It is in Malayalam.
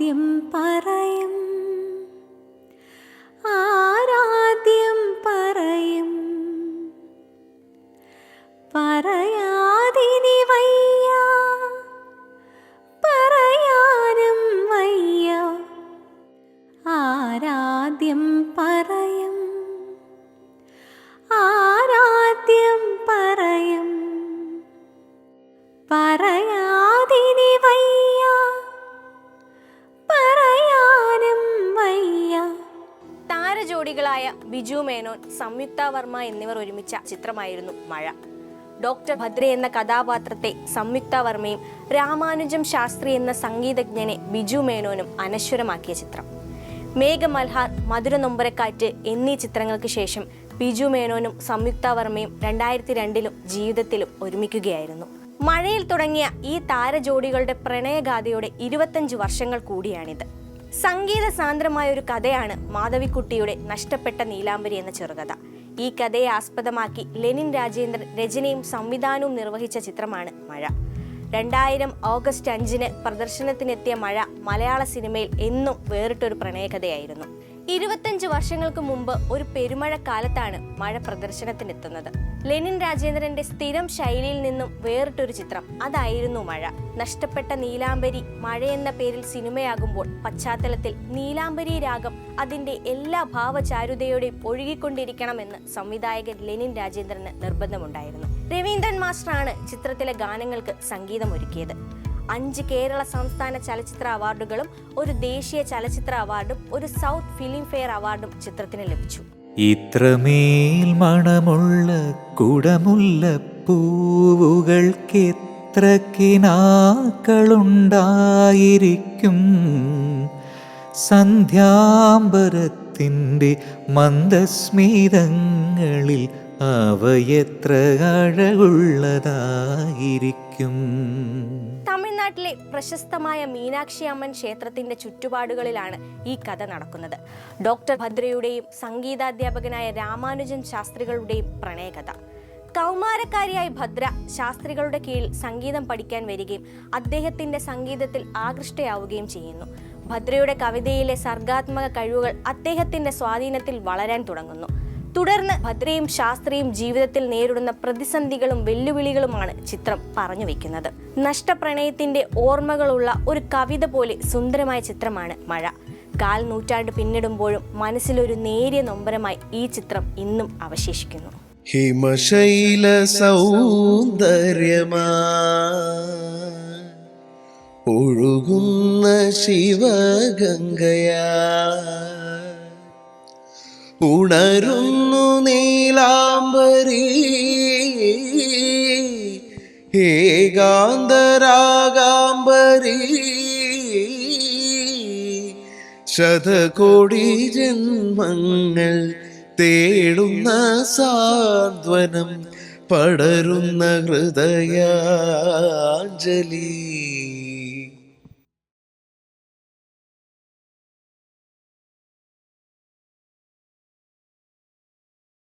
ആരാധ്യം പറയും. ആരാധ്യം പറയും. പറയാതിനി വയ്യ. പറയാനും വയ്യ. ആരാധ്യം പറയും. ആരാധ്യം പറയും. പറയാതിനി താരജോഡികളായ ബിജു മേനോൻ സംയുക്ത വർമ്മ എന്നിവർ ഒരുമിച്ച ചിത്രമായിരുന്നു മഴ. ഡോക്ടർ ഭദ്ര എന്ന കഥാപാത്രത്തെ സംയുക്ത വർമ്മയും രാമാനുജം ശാസ്ത്രി എന്ന സംഗീതജ്ഞനെ ബിജു മേനോനും അനശ്വരമാക്കിയ ചിത്രം. മേഘമൽഹാർ മധുര നൊമ്പരക്കാറ്റ് എന്നീ ചിത്രങ്ങൾക്ക് ശേഷം ബിജു മേനോനും സംയുക്ത വർമ്മയും രണ്ടായിരത്തി രണ്ടിലും ജീവിതത്തിലും ഒരുമിക്കുകയായിരുന്നു. മഴയിൽ തുടങ്ങിയ ഈ താരജോഡികളുടെ പ്രണയഗാഥയുടെ ഇരുപത്തഞ്ച് വർഷങ്ങൾ കൂടിയാണിത്. സംഗീത സാന്ദ്രമായ ഒരു കഥയാണ് മാധവിക്കുട്ടിയുടെ നഷ്ടപ്പെട്ട നീലാംബരി എന്ന ചെറുകഥ. ഈ കഥയെ ആസ്പദമാക്കി ലെനിൻ രാജേന്ദ്രൻ രചനയും സംവിധാനവും നിർവഹിച്ച ചിത്രമാണ് മഴ. രണ്ടായിരം ഓഗസ്റ്റ് അഞ്ചിന് പ്രദർശനത്തിനെത്തിയ മഴ മലയാള സിനിമയിൽ എന്നും വേറിട്ടൊരു പ്രണയകഥയായിരുന്നു. ഇരുപത്തഞ്ച് വർഷങ്ങൾക്ക് മുമ്പ് ഒരു പെരുമഴക്കാലത്താണ് മഴ പ്രദർശനത്തിനെത്തുന്നത്. ലെനിൻ രാജേന്ദ്രന്റെ സ്ഥിരം ശൈലിയിൽ നിന്നും വേറിട്ടൊരു ചിത്രം. അതായിരുന്നു മഴ. നഷ്ടപ്പെട്ട നീലാംബരി മഴ എന്ന പേരിൽ സിനിമയാകുമ്പോൾ പശ്ചാത്തലത്തിൽ നീലാംബരി രാഗം അതിന്റെ എല്ലാ ഭാവചാരുതയോടെയും ഒഴുകിക്കൊണ്ടിരിക്കണമെന്ന് സംവിധായകൻ ലെനിൻ രാജേന്ദ്രന് നിർബന്ധമുണ്ടായിരുന്നു. രവീന്ദ്രൻ മാസ്റ്ററാണ് ചിത്രത്തിലെ ഗാനങ്ങൾക്ക് സംഗീതമൊരുക്കിയത്. അഞ്ച് കേരള സംസ്ഥാന ചലച്ചിത്ര അവാർഡുകളും ഒരു ദേശീയ ചലച്ചിത്ര അവാർഡും ഒരു സൗത്ത് ഫിലിം ഫെയർ അവാർഡും ചിത്രത്തിന് ലഭിച്ചു. ഇത്രമേൽ മണമുള്ള കുടമുല്ല പൂവുകൾക്കെത്ര കിനാക്കളുണ്ടായിരിക്കും സന്ധ്യാംബരത്തിന്റെ മന്ദസ്മിതങ്ങളിൽ അവയെത്ര അഴകുള്ളതായിരിക്കും? തമിഴ്നാട്ടിലെ പ്രശസ്തമായ മീനാക്ഷി അമ്മൻ ക്ഷേത്രത്തിന്റെ ചുറ്റുപാടുകളിലാണ് ഈ കഥ നടക്കുന്നത്. ഡോക്ടർ ഭദ്രയുടെയും സംഗീതാധ്യാപകനായ രാമാനുജൻ ശാസ്ത്രികളുടെയും പ്രണയകഥ. കൗമാരക്കാരിയായ ഭദ്ര ശാസ്ത്രികളുടെ കീഴിൽ സംഗീതം പഠിക്കാൻ വരികയും അദ്ദേഹത്തിന്റെ സംഗീതത്തിൽ ആകൃഷ്ടയാവുകയും ചെയ്യുന്നു. ഭദ്രയുടെ കവിതയിലെ സർഗാത്മക കഴിവുകൾ അദ്ദേഹത്തിന്റെ സ്വാധീനത്തിൽ വളരാൻ തുടങ്ങുന്നു. തുടർന്ന് ഭദ്രയും ശാസ്ത്രിയും ജീവിതത്തിൽ നേരിടുന്ന പ്രതിസന്ധികളും വെല്ലുവിളികളുമാണ് ചിത്രം പറഞ്ഞു വെക്കുന്നത്. നഷ്ടപ്രണയത്തിന്റെ ഓർമ്മകളുള്ള ഒരു കവിത പോലെ സുന്ദരമായ ചിത്രമാണ് മഴ. കാൽ നൂറ്റാണ്ട് പിന്നിടുമ്പോഴും മനസ്സിലൊരു നേരിയ നൊമ്പരമായി ഈ ചിത്രം ഇന്നും അവശേഷിക്കുന്നു. ഹിമശൈല സൗന്ദര്യമാ. ഒഴുകുന്ന ശിവഗംഗയാ. ഉണരുന്നു നീലാംബരി. ഏകാന്തരാഗാംബരി ശതകോടി ജന്മങ്ങൾ തേടുന്ന സാന്ത്വനം പടരുന്ന ഹൃദയാഞ്ജലി.